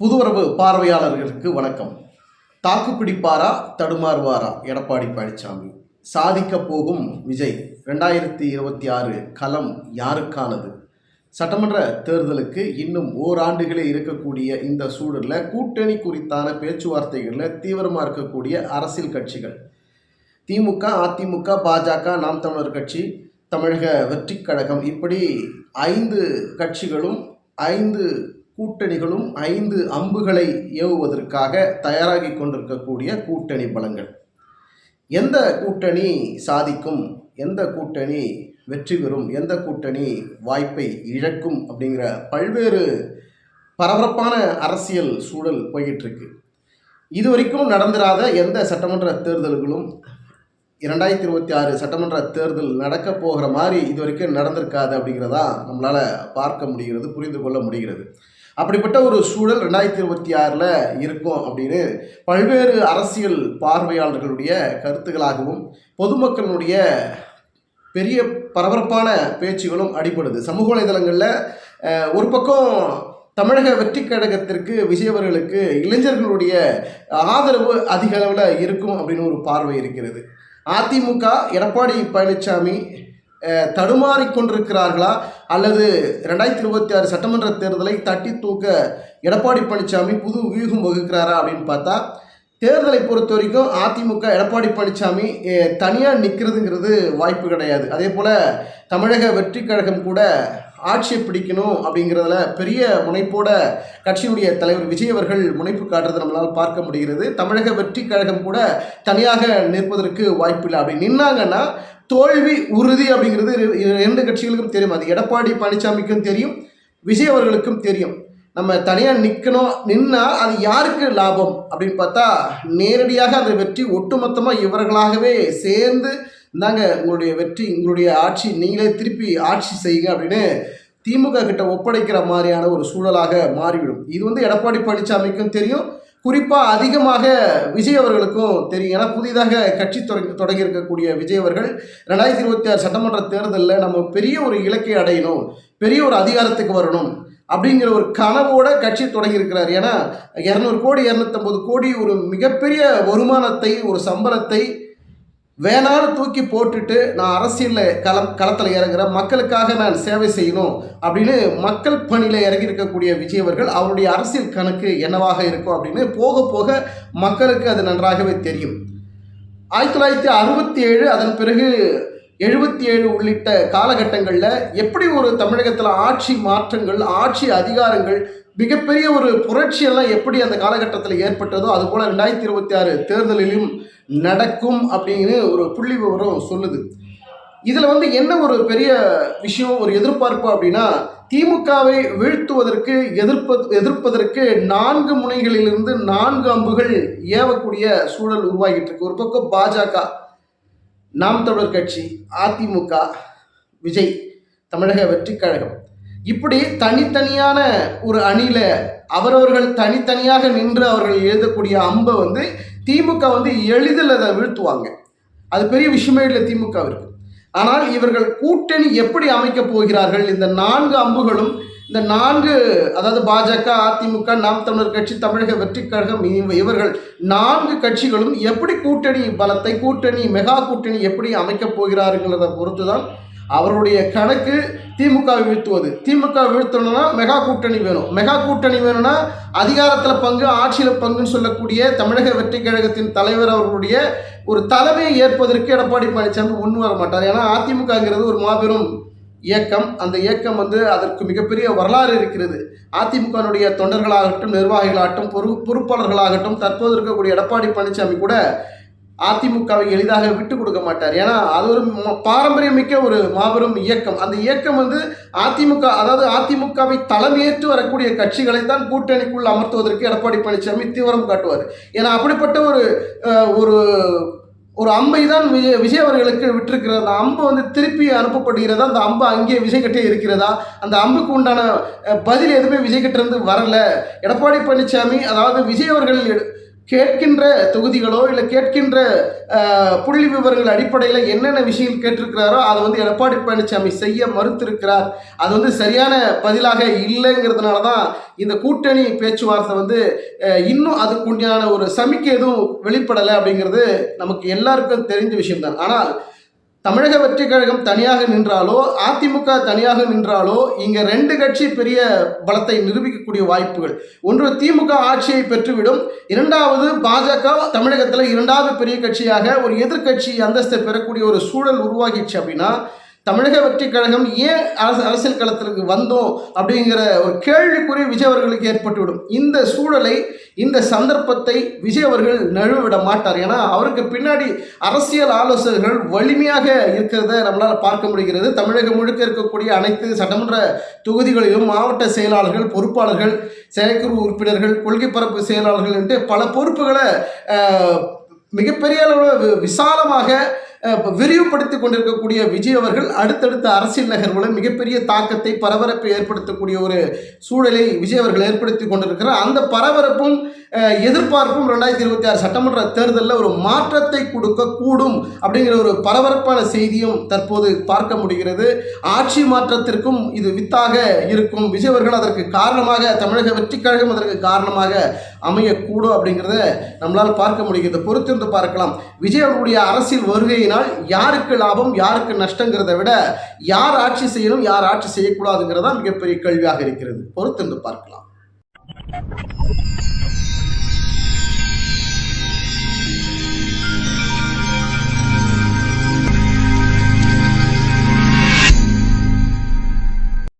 புதுவரவு பார்வையாளர்களுக்கு வணக்கம். தாக்குப்பிடிப்பாரா தடுமாறுவாரா? எடப்பாடி பழனிசாமி சாதிக்க போகும் விஜய். ரெண்டாயிரத்தி இருபத்தி ஆறு களம் யாருக்கானது? சட்டமன்ற தேர்தலுக்கு இன்னும் ஓராண்டுகளே இருக்கக்கூடிய இந்த சூழலில் கூட்டணி குறித்தான பேச்சுவார்த்தைகளில் தீவிரமாக இருக்கக்கூடிய அரசியல் கட்சிகள். திமுக அதிமுக பாஜக நாம் தமிழர் கட்சி தமிழக வெற்றிக் கழகம் இப்படி ஐந்து கட்சிகளும் ஐந்து கூட்டணிகளும் ஐந்து அம்புகளை ஏவுவதற்காக தயாராகி கொண்டிருக்கக்கூடிய கூட்டணி பலங்கள். எந்த கூட்டணி சாதிக்கும் எந்த கூட்டணி வெற்றி பெறும் எந்த கூட்டணி வாய்ப்பை இழக்கும் அப்படிங்கிற பல்வேறு பரபரப்பான அரசியல் சூழல் போயிட்டுருக்கு. இது இதுவரைக்கும் நடந்திராத எந்த சட்டமன்ற தேர்தல்களும் இரண்டாயிரத்தி இருபத்தி ஆறு சட்டமன்ற தேர்தல் நடக்க போகிற மாதிரி இது வரைக்கும் நடந்திருக்காது அப்படிங்கிறதா நம்மளால் பார்க்க முடிகிறது புரிந்து கொள்ள முடிகிறது. அப்படிப்பட்ட ஒரு சூழல் ரெண்டாயிரத்தி இருபத்தி ஆறில் இருக்கும் அப்படின்னு பல்வேறு அரசியல் பார்வையாளர்களுடைய கருத்துக்களாகவும் பொதுமக்களுடைய பெரிய பரபரப்பான பேச்சுகளும் அடிபடுது. சமூக வலைதளங்களில் ஒரு பக்கம் தமிழக வெற்றி கழகத்திற்கு விஜயவர்களுக்கு இளைஞர்களுடைய ஆதரவு அதிக அளவில் இருக்கும் அப்படின்னு ஒரு பார்வை இருக்கிறது. அதிமுக எடப்பாடி பழனிசாமி தடுமாறி கொண்டிருக்கிறார்களா? அல்லது ரெண்டாயிரத்தி இருபத்தி ஆறு சட்டமன்ற தேர்தலை தட்டி தூக்க எடப்பாடி பழனிசாமி புது வியூகம் வகுக்கிறாரா அப்படின்னு பார்த்தா தேர்தலை பொறுத்த வரைக்கும் அதிமுக எடப்பாடி பழனிசாமி தனியாக நிற்கிறதுங்கிறது வாய்ப்பு கிடையாது. அதே போல் தமிழக வெற்றி கழகம் கூட ஆட்சியை பிடிக்கணும் அப்படிங்கிறதுல பெரிய முனைப்போட கட்சியுடைய தலைவர் விஜய் அவர்கள் முனைப்பு காட்டுறதை நம்மளால் பார்க்க முடிகிறது. தமிழக வெற்றி கழகம் கூட தனியாக நிற்பதற்கு வாய்ப்பு இல்லை அப்படி நின்னாங்கன்னா தோல்வி உறுதி அப்படிங்கிறது இரண்டு கட்சிகளுக்கும் தெரியும். அது எடப்பாடி பழனிசாமிக்கும் தெரியும் விஜய் அவர்களுக்கும் தெரியும். நம்ம தனியாக நிற்கணும் நின்னால் அது யாருக்கு லாபம் அப்படின்னு பார்த்தா நேரடியாக அந்த வெற்றி ஒட்டுமொத்தமாக இவர்களாகவே சேர்ந்து இந்தாங்க உங்களுடைய வெற்றி உங்களுடைய ஆட்சி நீங்களே திருப்பி ஆட்சி செய்யுங்க அப்படின்னு திமுக கிட்ட ஒப்படைக்கிற மாதிரியான ஒரு சூழலாக மாறிவிடும். இது வந்து எடப்பாடி பழனிசாமிக்கும் தெரியும். குறிப்பாக அதிகமாக விஜய் அவர்களுக்கும் தெரியும். ஏன்னா புதிதாக கட்சி தொடங்கி தொடங்கி இருக்கக்கூடிய விஜய் அவர்கள் ரெண்டாயிரத்தி இருபத்தி ஆறு சட்டமன்ற தேர்தலில் நம்ம பெரிய ஒரு இலக்கை அடையணும் பெரிய ஒரு அதிகாரத்துக்கு வரணும் அப்படிங்கிற ஒரு கனவோட கட்சி தொடங்கியிருக்கிறார். ஏன்னா இரநூறு கோடி இரநூத்தம்பது கோடி ஒரு மிகப்பெரிய வருமானத்தை ஒரு சம்பளத்தை வேணாலும் தூக்கி போட்டுட்டு நான் அரசியலில் களம் களத்தில் இறங்குறேன் மக்களுக்காக நான் சேவை செய்யணும் அப்படின்னு மக்கள் பணியில் இறங்கி இருக்கக்கூடிய விஜய் அவர்கள் அவருடைய அரசியல் கணக்கு என்னவாக இருக்கும் அப்படின்னு போக போக மக்களுக்கு அது நன்றாகவே தெரியும். ஆயிரத்தி தொள்ளாயிரத்தி அறுபத்தி ஏழு அதன் பிறகு எழுபத்தி ஏழு உள்ளிட்ட காலகட்டங்களில் எப்படி ஒரு தமிழகத்தில் ஆட்சி மாற்றங்கள் ஆட்சி அதிகாரங்கள் மிகப்பெரிய ஒரு புரட்சியெல்லாம் எப்படி அந்த காலகட்டத்தில் ஏற்பட்டதோ அதுபோல் ரெண்டாயிரத்தி இருபத்தி ஆறு தேர்தலிலும் நடக்கும் அப்படின்னு ஒரு புள்ளி விவரம் சொல்லுது. இதில் வந்து என்ன ஒரு பெரிய விஷயம் ஒரு எதிர்பார்ப்பு அப்படின்னா திமுகவை வீழ்த்துவதற்கு எதிர்ப்ப எதிர்ப்பதற்கு நான்கு முனைகளிலிருந்து நான்கு அம்புகள் ஏவக்கூடிய சூழல் உருவாகிட்டு இருக்கு. ஒரு பக்கம் பாஜக நாம் தமிழர் கட்சி அதிமுக விஜய் தமிழக வெற்றி கழகம். இப்படி தனித்தனியான ஒரு அணியில் அவரவர்கள் தனித்தனியாக நின்று அவர்கள் எழுதக்கூடிய அம்பை வந்து திமுக வந்து எளிதில் அதை வீழ்த்துவாங்க. அது பெரிய விஷயமே இல்லை திமுகவிற்கு. ஆனால் இவர்கள் கூட்டணி எப்படி அமைக்கப் போகிறார்கள்? இந்த நான்கு அம்புகளும் இந்த நான்கு அதாவது பாஜக அதிமுக நாம் தமிழர் கட்சி தமிழக வெற்றி கழகம் இவர்கள் நான்கு கட்சிகளும் எப்படி கூட்டணி பலத்தை கூட்டணி மெகா கூட்டணி எப்படி அமைக்கப் போகிறார்கள் பொறுத்து தான் அவருடைய கணக்கு திமுகவை வீழ்த்துவது. திமுக வீழ்த்தணும்னா மெகா கூட்டணி வேணும். மெகா கூட்டணி வேணும்னா அதிகாரத்தில் பங்கு ஆட்சியில் பங்குன்னு சொல்லக்கூடிய தமிழக வெற்றி கழகத்தின் தலைவர் அவர்களுடைய ஒரு தலைமையை ஏற்பதற்கு எடப்பாடி பழனிசாமி முன் வர மாட்டார். ஏன்னா அதிமுகங்கிறது ஒரு மாபெரும் இயக்கம். அந்த இயக்கம் வந்து அதற்கு மிகப்பெரிய வரலாறு இருக்கிறது. அதிமுகனுடைய தொண்டர்களாகட்டும் நிர்வாகிகளாகட்டும் பொறு பொறுப்பாளர்களாகட்டும் தற்போது இருக்கக்கூடிய எடப்பாடி பழனிசாமி கூட அதிமுகவை எளிதாக விட்டு கொடுக்க மாட்டார். ஏன்னா அது ஒரு பாரம்பரியமிக்க ஒரு மாபெரும் இயக்கம். அந்த இயக்கம் வந்து அதிமுக அதாவது அதிமுகவை தலைமையேற்று வரக்கூடிய கட்சிகளை தான் கூட்டணிக்குள் அமர்த்துவதற்கு எடப்பாடி பழனிசாமி தீவிரம் காட்டுவார். ஏன்னா அப்படிப்பட்ட ஒரு ஒரு ஒரு அம்பை தான் விஜய் விஜய் அவர்களுக்கு விட்டிருக்கிறது. அந்த அம்பு வந்து திருப்பி அனுப்பப்படுகிறதா? அந்த அம்பு அங்கே விஜய் கிட்டே இருக்கிறதா? அந்த அம்புக்கு உண்டான பதில் எதுவுமே விஜய் கிட்ட இருந்து வரல. எடப்பாடி பழனிசாமி அதாவது விஜய் அவர்கள் எடு- கேட்கின்ற தொகுதிகளோ இல்லை கேட்கின்ற புள்ளி விவரங்கள் அடிப்படையில் என்னென்ன விஷயங்கள் கேட்டிருக்கிறாரோ அதை வந்து எடப்பாடி பழனிசாமி செய்ய மறுத்திருக்கிறார். அது வந்து சரியான பதிலாக இல்லைங்கிறதுனால தான் இந்த கூட்டணி பேச்சுவார்த்தை வந்து இன்னும் அதுக்குண்டியான ஒரு சமிக்கை எதுவும் வெளிப்படலை அப்படிங்கிறது நமக்கு எல்லாருக்கும் தெரிஞ்ச விஷயம்தான். ஆனால் தமிழக வெற்றி கழகம் தனியாக நின்றாலோ அதிமுக தனியாக நின்றாலோ இங்க ரெண்டு கட்சி பெரிய பலத்தை நிரூபிக்கக்கூடிய வாய்ப்புகள். ஒன்று திமுக ஆட்சியை பெற்றுவிடும் இரண்டாவது பாஜக தமிழகத்தில் இரண்டாவது பெரிய கட்சியாக ஒரு எதிர்க்கட்சி அந்தஸ்தை பெறக்கூடிய ஒரு சூழல் உருவாகிடுச்சு அப்படின்னா தமிழக வெற்றி கழகம் ஏன் அரசு அரசியல் களத்திற்கு வந்தோம் அப்படிங்கிற ஒரு கேள்விக்குறி விஜய் அவர்களுக்கு ஏற்பட்டுவிடும். இந்த சூழலை இந்த சந்தர்ப்பத்தை விஜய் அவர்கள் நழுவிட மாட்டார். ஏன்னா அவருக்கு பின்னாடி அரசியல் ஆலோசகர்கள் வலிமையாக இருக்கிறத நம்மளால் பார்க்க முடிகிறது. தமிழகம் முழுக்க இருக்கக்கூடிய அனைத்து சட்டமன்ற தொகுதிகளிலும் மாவட்ட செயலாளர்கள் பொறுப்பாளர்கள் செயற்குழு உறுப்பினர்கள் கொள்கை பரப்பு செயலாளர்கள் என்று பல பொறுப்புகளை மிகப்பெரிய அளவில் விசாலமாக விரிவுபடுத்தி கொண்டிருக்கக்கூடிய விஜய் அவர்கள் அடுத்தடுத்த அரசியல் நகர்வுல மிகப்பெரிய தாக்கத்தை பரபரப்பை ஏற்படுத்தக்கூடிய ஒரு சூழலை விஜய் அவர்கள் ஏற்படுத்தி கொண்டிருக்கிறார். அந்த பரபரப்பும் எதிர்பார்ப்பும் ரெண்டாயிரத்தி இருபத்தி ஆறு சட்டமன்ற தேர்தலில் ஒரு மாற்றத்தை கொடுக்க கூடும் அப்படிங்கிற ஒரு பரபரப்பான செய்தியும் தற்போது பார்க்க முடிகிறது. ஆட்சி மாற்றத்திற்கும் இது வித்தாக இருக்கும். விஜய் அவர்கள் அதற்கு காரணமாக தமிழக வெற்றி கழகம் அதற்கு காரணமாக அமையக்கூடும் அப்படிங்கிறத நம்மளால் பார்க்க முடிகிறது பொறுத்திருந்து பார்க்கலாம். விஜய் அவர்களுடைய அரசியல் வருகையினால் யாருக்கு லாபம் யாருக்கு நஷ்டங்கிறத விட யார் ஆட்சி செய்யணும் யார் ஆட்சி செய்யக்கூடாதுங்கிறதா மிகப்பெரிய கேள்வியாக இருக்கிறது. பொறுத்திருந்து பார்க்கலாம்.